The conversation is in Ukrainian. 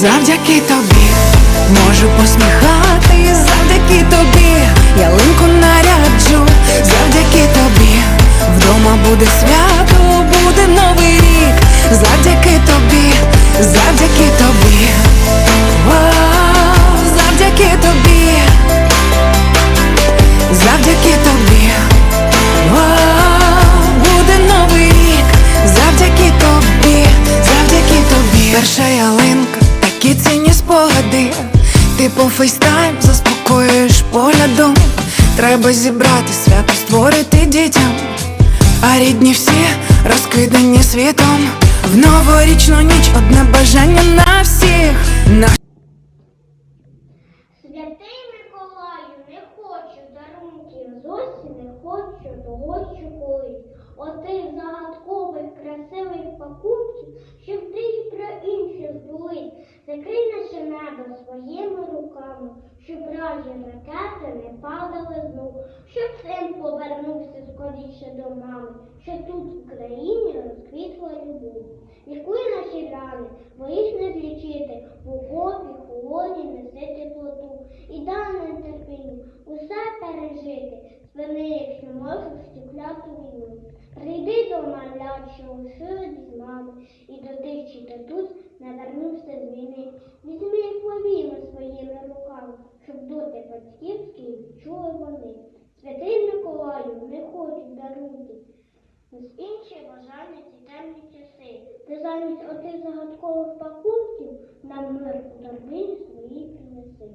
завдяки тобі можу посміхати, завдяки тобі ялинку наряджу, завдяки тобі вдома буде свято, по фейстайм заспокоюєш поглядом. Треба зібрати свято, створити дітям. А рідні всі розкидані світом. В новорічну ніч одне бажання на всіх. На Святий Миколаю, не хочу дарунків, зовсім не хочу того, що колись. Отих загадкових, красивих пакунків, щоб ти й про інших Закрий наше небо своїми руками, щоб вражі ракети не падали знов, щоб син повернувся скоріше до мами, що тут в Україні розквітла любов. Лікуй наші рани, бо не злічити, в окопі, холоді неси теплоту. І дай нам терпінню усе пережити, спини, якщо можеш, стекляту війну. Прийди до малят, що лишили без мами, і до тих, чи татусь не вернувся з війни. Візьми їх повіми своїми руками, щоб доти батьківські відчули вони. Святий Миколаю, не хочу дарунки. З інші бажання ці темні часи. Ти замість отих загадкових пакунків нам мир у торбині свої принеси.